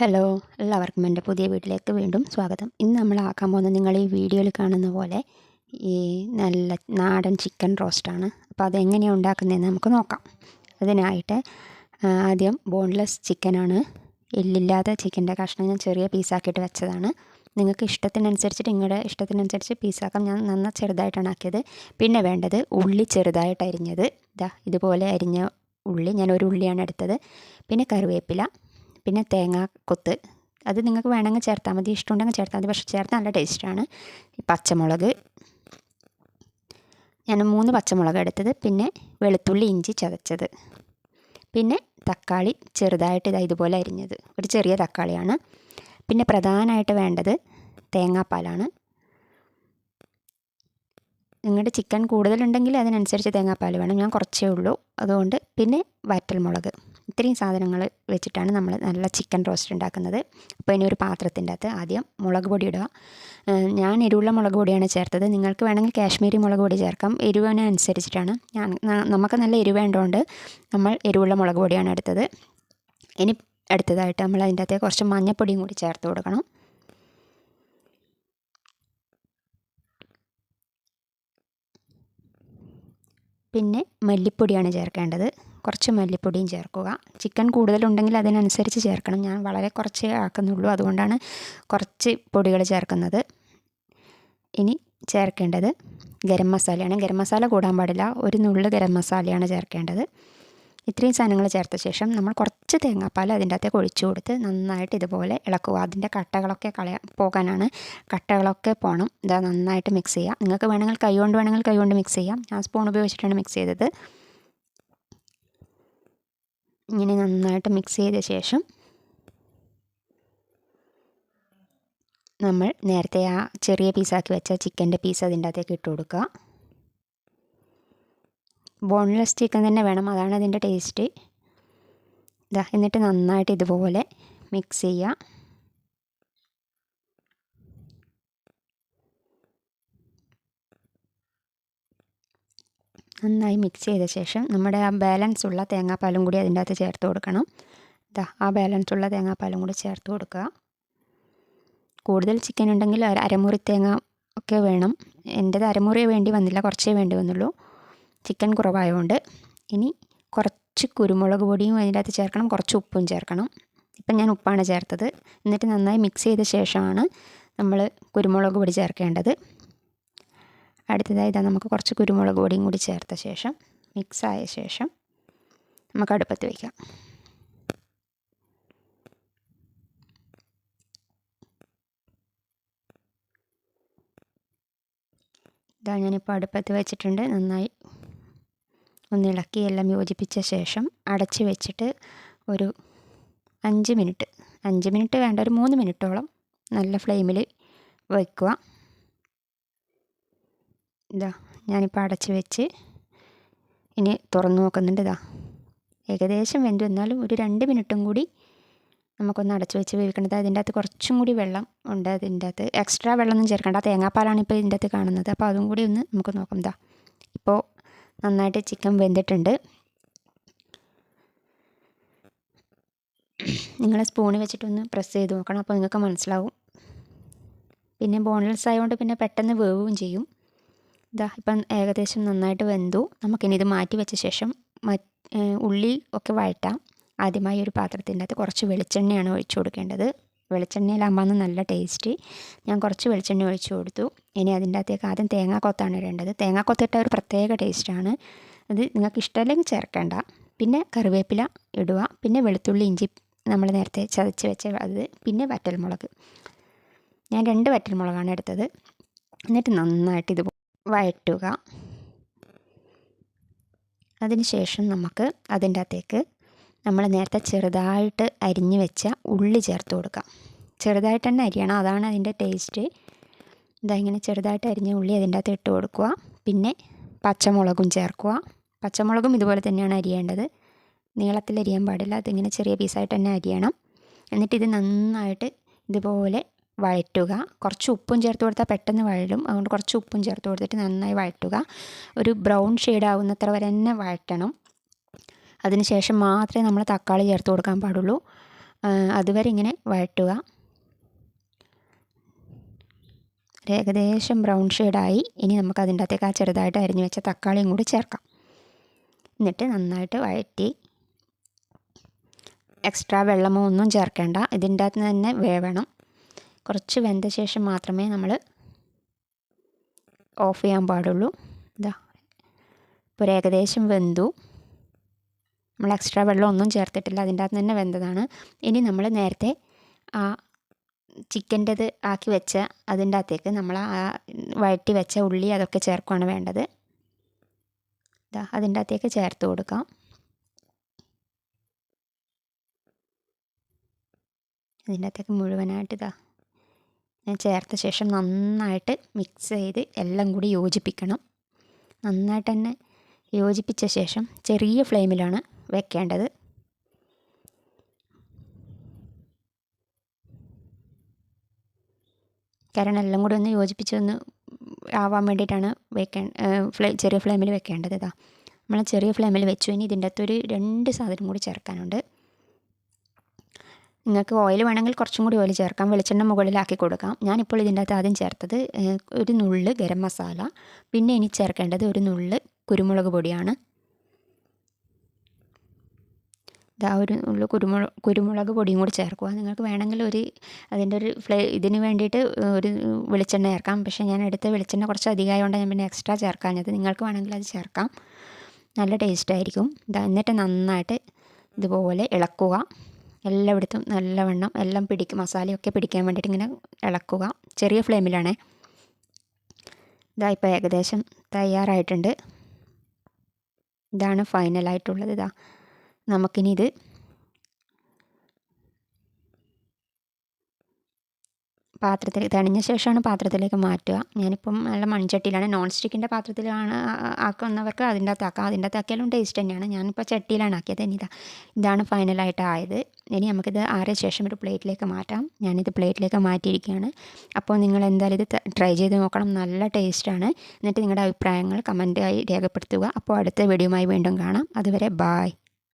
Hello എല്ലാവർക്കും എന്റെ പുതിയ വീട്ടിലേക്ക് വീണ്ടും സ്വാഗതം. ഇന്ന് നമ്മൾ ആക്കാൻ പോകുന്നത് നിങ്ങൾ ഈ വീഡിയോയിൽ കാണുന്ന പോലെ ഈ നല്ല നാടൻ ചിക്കൻ റോസ്റ്റാണ്. അപ്പോൾ അതെങ്ങനെയാണ് ഉണ്ടാക്കുന്നതെന്ന് നമുക്ക് നോക്കാം. അതിനായിട്ട് ആദ്യം ബോൺലെസ് ചിക്കനാണ്. എല്ലില്ലാത്ത ചിക്കന്റെ കഷ്ണം ഞാൻ ചെറിയ പീസാക്കിയിട്ട് വെച്ചതാണ്. നിങ്ങൾക്ക് ഇഷ്ടത്തിനനുസരിച്ചിട്ട് നിങ്ങളുടെ ഇഷ്ടത്തിനനുസരിച്ച് പീസാക്കാം. ഞാൻ നന്ന ചെറുതായിട്ടാണ് ആക്കിയത്. പിന്നെ വേണ്ടത് ഉള്ളി ചെറുതായിട്ട് അരിഞ്ഞത്. ഇതാ ഇതുപോലെ അരിഞ്ഞ ഉള്ളി ഞാൻ ഒരു ഉള്ളിയാണ് എടുത്തത്. പിന്നെ കറിവേപ്പില. പിന്നെ തേങ്ങ കൊത്ത്. അത് നിങ്ങൾക്ക് വേണമെങ്കിൽ ചേർത്താൽ മതി. ഇഷ്ടമുണ്ടെങ്കിൽ ചേർത്താൽ മതി. പക്ഷേ ചേർത്താൽ നല്ല ടേസ്റ്റാണ് ഈ പച്ചമുളക്. ഞാൻ മൂന്ന് പച്ചമുളക് എടുത്തത്. പിന്നെ വെളുത്തുള്ളി ഇഞ്ചി ചതച്ചത്. പിന്നെ തക്കാളി ചെറുതായിട്ട് ഇതാ ഇതുപോലെ അരിഞ്ഞത്. ഒരു ചെറിയ തക്കാളിയാണ്. പിന്നെ പ്രധാനമായിട്ട് വേണ്ടത് തേങ്ങാപ്പാലാണ്. നിങ്ങളുടെ ചിക്കൻ കൂടുതലുണ്ടെങ്കിൽ അതിനനുസരിച്ച് തേങ്ങാപ്പാൽ വേണം. ഞാൻ കുറച്ചേ ഉള്ളൂ. അതുകൊണ്ട് പിന്നെ വറ്റൽമുളക്. ഇത്രയും സാധനങ്ങൾ വെച്ചിട്ടാണ് നമ്മൾ നല്ല ചിക്കൻ റോസ്റ്റ് ഉണ്ടാക്കുന്നത്. അപ്പോൾ ഇനി ഒരു പാത്രത്തിന്റെ അകത്ത് ആദ്യം മുളക് പൊടി ഇടുക. ഞാൻ എരിവുള്ള മുളക് പൊടിയാണ് ചേർത്തത്. നിങ്ങൾക്ക് വേണമെങ്കിൽ കാശ്മീരി മുളക് പൊടി ചേർക്കാം. എരിവിനെ അനുസരിച്ചിട്ടാണ് ഞാൻ നമുക്ക് നല്ല എരിവ് വേണ്ടതുകൊണ്ട് നമ്മൾ എരിവുള്ള മുളക് പൊടിയാണ് എടുത്തത്. ഇനി അടുത്തതായിട്ട് നമ്മൾ അതിന്റെ അകത്ത് കുറച്ച് മഞ്ഞൾപ്പൊടിയും കൂടി ചേർത്ത് കൊടുക്കണം. പിന്നെ മല്ലിപ്പൊടിയാണ് ചേർക്കേണ്ടത്. കുറച്ച് മല്ലിപ്പൊടിയും ചേർക്കുക. ചിക്കൻ കൂടുതലുണ്ടെങ്കിൽ അതിനനുസരിച്ച് ചേർക്കണം. ഞാൻ വളരെ കുറച്ചേ ആക്കുന്നുള്ളൂ. അതുകൊണ്ടാണ് കുറച്ച് പൊടികൾ ചേർക്കുന്നത്. ഇനി ചേർക്കേണ്ടത് ഗരം മസാലയാണ്. ഗരം മസാല കൂടാൻ പാടില്ല. ഒരു നുള്ള് ഗരം മസാലയാണ് ചേർക്കേണ്ടത്. ഇത്രയും സാധനങ്ങൾ ചേർത്ത ശേഷം നമ്മൾ കുറച്ച് തേങ്ങാപ്പാൽ അതിന്റെ അകത്തേക്ക് ഒഴിച്ചു കൊടുത്ത് നന്നായിട്ട് ഇതുപോലെ ഇളക്കുക. അതിന്റെ കട്ടകളൊക്കെ കളയാ പോകാനാണ്. കട്ടകളൊക്കെ പോകണം ഇതാ നന്നായിട്ട് മിക്സ് ചെയ്യുക നിങ്ങൾക്ക് വേണമെങ്കിൽ കൈ കൊണ്ട് വേണമെങ്കിൽ കൈ കൊണ്ട് മിക്സ് ചെയ്യാം. ഞാൻ സ്പൂൺ ഉപയോഗിച്ചിട്ടാണ് മിക്സ് ചെയ്തത്. ഇങ്ങനെ നന്നായിട്ട് മിക്സ് ചെയ്ത ശേഷം നമ്മൾ നേരത്തെ ആ ചെറിയ പീസാക്കി വെച്ച ചിക്കന്റെ പീസ് അതിന്റെ അകത്തേക്ക് ഇട്ട് കൊടുക്കുക. ബോൺലെസ് ചിക്കൻ തന്നെ വേണം അതാണ് അതിന്റെ ടേസ്റ്റ് ഇതാ എന്നിട്ട് നന്നായിട്ട് ഇതുപോലെ മിക്സ് ചെയ്യുക. നന്നായി മിക്സ് ചെയ്ത ശേഷം നമ്മുടെ ആ ബാലൻസ് ഉള്ള തേങ്ങാപ്പാലും കൂടി അതിന്റെ അകത്ത് ചേർത്ത് കൊടുക്കണം. ഇതാ ആ ബാലൻസ് ഉള്ള തേങ്ങാപ്പാലും കൂടി ചേർത്ത് കൊടുക്കുക. കൂടുതൽ ചിക്കൻ ഉണ്ടെങ്കിൽ അരമുറി തേങ്ങ ഒക്കെ വേണം. എന്റേത് അരമുറി വേണ്ടി വന്നില്ല കുറച്ചേ വേണ്ടി വന്നുള്ളൂ. ചിക്കൻ കുറവായതുകൊണ്ട് ഇനി കുറച്ച് കുരുമുളക് പൊടിയും അതിന്റെ അകത്ത് ചേർക്കണം കുറച്ച് ഉപ്പും ചേർക്കണം. ഇപ്പം ഞാൻ ഉപ്പാണ് ചേർത്തത്. എന്നിട്ട് നന്നായി മിക്സ് ചെയ്ത ശേഷമാണ് നമ്മൾ കുരുമുളക് പൊടി ചേർക്കേണ്ടത്. അടുത്തതായി ഇതാ നമുക്ക് കുറച്ച് കുരുമുളക് പൊടിയും കൂടി ചേർത്ത ശേഷം മിക്സായ ശേഷം നമുക്ക് അടുപ്പത്ത് വയ്ക്കാം ഇതാ ഞാനിപ്പോൾ അടുപ്പത്ത് വെച്ചിട്ടുണ്ട്. നന്നായി ഒന്നിളക്കി എല്ലാം യോജിപ്പിച്ച ശേഷം അടച്ച് വെച്ചിട്ട് ഒരു അഞ്ച് മിനിറ്റ് അഞ്ച് മിനിറ്റ് വേണ്ട ഒരു മൂന്ന് മിനിറ്റോളം നല്ല ഫ്ലെയിമിൽ വയ്ക്കുക ഇതാ ഞാനിപ്പോൾ അടച്ച് വെച്ച് ഇനി തുറന്ന് നോക്കുന്നുണ്ട് ഇതാ. ഏകദേശം വെന്തു. എന്നാലും ഒരു രണ്ട് മിനിറ്റും കൂടി നമുക്കൊന്ന് അടച്ചു വെച്ച് വേവിക്കേണ്ടത് അതിന്റെ അകത്ത് കുറച്ചും കൂടി വെള്ളം ഉണ്ട്. അതിന്റെ അകത്ത് എക്സ്ട്രാ വെള്ളമൊന്നും ചേർക്കേണ്ട. തേങ്ങാപ്പാലാണ് ഇപ്പോൾ ഇതിന്റെ അകത്ത് കാണുന്നത്. അപ്പോൾ അതും കൂടി ഒന്ന് നമുക്ക് നോക്കാം. ഇതാ ഇപ്പോൾ നന്നായിട്ട് ചിക്കൻ വെന്തിട്ടുണ്ട്. നിങ്ങൾ സ്പൂണ് വെച്ചിട്ടൊന്ന് പ്രസ് ചെയ്ത് നോക്കണം. അപ്പോൾ നിങ്ങൾക്ക് മനസ്സിലാവും. പിന്നെ ബോൺലെസ് ആയതുകൊണ്ട് പിന്നെ പെട്ടെന്ന് വേവുകയും ചെയ്യും. ഇതാ ഇപ്പം ഏകദേശം നന്നായിട്ട് വെന്തു. നമുക്കിനി ഇത് മാറ്റി വെച്ച ശേഷം ഉള്ളി ഒക്കെ വഴറ്റാം. ആദ്യമായി ഒരു പാത്രത്തിന്റെ അകത്ത് കുറച്ച് വെളിച്ചെണ്ണയാണ് ഒഴിച്ചു കൊടുക്കേണ്ടത്. വെളിച്ചെണ്ണയിലാകുമ്പോൾ നല്ല ടേസ്റ്റ്. ഞാൻ കുറച്ച് വെളിച്ചെണ്ണ ഒഴിച്ചു കൊടുത്തു. ഇനി അതിന്റെ അകത്തേക്ക് ആദ്യം തേങ്ങാക്കൊത്താണ് ഇടേണ്ടത്. തേങ്ങാക്കൊത്തിട്ട ഒരു പ്രത്യേക ടേസ്റ്റാണ്. അത് നിങ്ങൾക്ക് ഇഷ്ടമല്ലെങ്കിൽ ചേർക്കേണ്ട. പിന്നെ കറിവേപ്പില ഇടുക. പിന്നെ വെളുത്തുള്ളി ഇഞ്ചി നമ്മൾ നേരത്തെ ചതച്ച് വെച്ച അത്. പിന്നെ വറ്റൽമുളക്. ഞാൻ രണ്ട് വറ്റൽമുളകാണ് എടുത്തത്. എന്നിട്ട് നന്നായിട്ട് ഇത് വഴറ്റുക. അതിനുശേഷം നമുക്ക് അതിന്റെ അകത്തേക്ക് നമ്മൾ നേരത്തെ ചെറുതായിട്ട് അരിഞ്ഞു വെച്ച ഉള്ളി ചേർത്ത് കൊടുക്കാം. ചെറുതായിട്ട് തന്നെ അരിയണം. അതാണ് അതിന്റെ ടേസ്റ്റ്. ഇതാ ഇങ്ങനെ ചെറുതായിട്ട് അരിഞ്ഞ ഉള്ളി അതിന്റെ അകത്ത് ഇട്ട് കൊടുക്കുക. പിന്നെ പച്ചമുളകും ചേർക്കുക. പച്ചമുളകും ഇതുപോലെ തന്നെയാണ് അരിയേണ്ടത്. നീളത്തിൽ അരിയാൻ പാടില്ല. അതിങ്ങനെ ചെറിയ പീസായിട്ട് തന്നെ അരിയണം. എന്നിട്ട് ഇത് നന്നായിട്ട് ഇതുപോലെ വഴറ്റുക. കുറച്ച് ഉപ്പും ചേർത്ത് കൊടുത്താൽ പെട്ടെന്ന് വഴലും. അതുകൊണ്ട് കുറച്ച് ഉപ്പും ചേർത്ത് കൊടുത്തിട്ട് നന്നായി വഴറ്റുക. ഒരു ബ്രൗൺ ഷെയ്ഡ് ആവുന്നത്ര വരെ തന്നെ വഴറ്റണം. അതിനുശേഷം മാത്രമേ നമ്മൾ തക്കാളി ചേർത്ത് കൊടുക്കാൻ പാടുള്ളൂ. അതുവരെ ഇങ്ങനെ വഴറ്റുക. ഏകദേശം ബ്രൗൺ ഷെയ്ഡായി ഇനി നമുക്ക് അതിന്റെ അകത്തേക്ക് ആ ചെറുതായിട്ട് അരിഞ്ഞു വെച്ച തക്കാളിയും കൂടി ചേർക്കാം. എന്നിട്ട് നന്നായിട്ട് വഴറ്റി. എക്സ്ട്രാ വെള്ളമോ ഒന്നും ചേർക്കേണ്ട. ഇതിന്റെ അകത്ത് തന്നെ വേവണം. കുറച്ച് വെന്ത ശേഷം മാത്രമേ നമ്മൾ ഓഫ് ചെയ്യാൻ പാടുള്ളൂ. ഇതാ ഇപ്പോൾ ഏകദേശം വെന്തു. നമ്മൾ എക്സ്ട്രാ വെള്ളമൊന്നും ചേർത്തിട്ടില്ല അതിന്റെ അകത്ത് തന്നെ വെന്തതാണ്. ഇനി നമ്മൾ നേരത്തെ ആ ചിക്കന്റെത് ആക്കി വെച്ച അതിന്റെ അകത്തേക്ക് നമ്മൾ ആ വഴറ്റി വെച്ച ഉള്ളി അതൊക്കെ ചേർക്കുകയാണ് വേണ്ടത്. ഇതാ അതിന്റെ അകത്തേക്ക് ചേർത്ത് കൊടുക്കാം. അതിന്റെ അകത്തേക്ക് മുഴുവനായിട്ട് ഇതാ ചേർത്ത ശേഷം നന്നായിട്ട് മിക്സ് ചെയ്ത് എല്ലാം കൂടി യോജിപ്പിക്കണം. നന്നായിട്ട് തന്നെ യോജിപ്പിച്ച ശേഷം ചെറിയ ഫ്ലെയിമിലാണ് വെക്കേണ്ടത്. കാരണം എല്ലാം കൂടി ഒന്ന് യോജിപ്പിച്ച് ഒന്ന് ആവാൻ വേണ്ടിയിട്ടാണ് വെക്കേ ഫ്ലേ ചെറിയ ഫ്ലെയിമിൽ വെക്കേണ്ടത് ഇതാ. നമ്മൾ ചെറിയ ഫ്ലെയിമിൽ വെച്ചു. ഇനി ഇതിന്റെ അകത്തൊരു രണ്ട് സാധനം കൂടി ചേർക്കാനുണ്ട്. നിങ്ങൾക്ക് ഓയിൽ വേണമെങ്കിൽ കുറച്ചും കൂടി ഓയിൽ ചേർക്കാം. വെളിച്ചെണ്ണ മുകളിലാക്കി കൊടുക്കാം. ഞാനിപ്പോൾ ഇതിന്റെ അകത്ത് ആദ്യം ചേർത്തത് ഒരു നുള്ള് ഗരം മസാല. പിന്നെ ഇനി ചേർക്കേണ്ടത് ഒരു നുള്ള് കുരുമുളക് പൊടിയാണ്. ഇതാ ഒരു ഉള്ളു കുരുമുളക് കുരുമുളക് പൊടിയും കൂടി ചേർക്കുക. നിങ്ങൾക്ക് വേണമെങ്കിൽ ഒരു അതിന്റെ ഒരു ഫ്ലേ ഇതിന് വേണ്ടിയിട്ട് ഒരു വെളിച്ചെണ്ണ ചേർക്കാം. പക്ഷേ ഞാൻ എടുത്ത വെളിച്ചെണ്ണ കുറച്ച് അധികമായതുകൊണ്ട് ഞാൻ പിന്നെ എക്സ്ട്രാ ചേർക്കാഞ്ഞത്. നിങ്ങൾക്ക് വേണമെങ്കിൽ അത് ചേർക്കാം. നല്ല ടേസ്റ്റ് ആയിരിക്കും. എന്നിട്ട് നന്നായിട്ട് ഇതുപോലെ ഇളക്കുക. എല്ലായിടത്തും നല്ലവണ്ണം എല്ലാം പിടിക്കും. മസാലയൊക്കെ പിടിക്കാൻ വേണ്ടിയിട്ട് ഇങ്ങനെ ഇളക്കുക. ചെറിയ ഫ്ലെയിമിലാണേ. ഇതാ ഇപ്പോൾ ഏകദേശം തയ്യാറായിട്ടുണ്ട്. ഇതാണ് ഫൈനലായിട്ടുള്ളത് ഇതാ നമുക്കിനി ഇത് പാത്രത്തിൽ തണിഞ്ഞ ശേഷമാണ് പാത്രത്തിലേക്ക് മാറ്റുക. ഞാനിപ്പം നല്ല മൺചട്ടിയിലാണ്. നോൺ സ്റ്റിക്കിന്റെ പാത്രത്തിലാണ് ആക്കുന്നവർക്ക് അതിന്റെ അകത്ത് ആക്കാം. അതിന്റെ അകത്ത് ആക്കിയാലും ടേസ്റ്റ് തന്നെയാണ്. ഞാനിപ്പോൾ ചട്ടിയിലാണ് ആക്കിയത്. ഇനി ഇതാ ഇതാണ് ഫൈനലായിട്ട് ആയത്. ഇനി നമുക്കിത് ആറിയ ശേഷം ഒരു പ്ലേറ്റിലേക്ക് മാറ്റാം. ഞാനിത് പ്ലേറ്റിലേക്ക് മാറ്റിയിരിക്കുകയാണ്. അപ്പോൾ നിങ്ങൾ എന്തായാലും ഇത് ട്രൈ ചെയ്ത് നോക്കണം. നല്ല ടേസ്റ്റാണ് എന്നിട്ട് നിങ്ങളുടെ അഭിപ്രായങ്ങൾ കമന്റായി രേഖപ്പെടുത്തുക. അപ്പോൾ അടുത്ത വീഡിയോയുമായി വീണ്ടും കാണാം. അതുവരെ ബായ്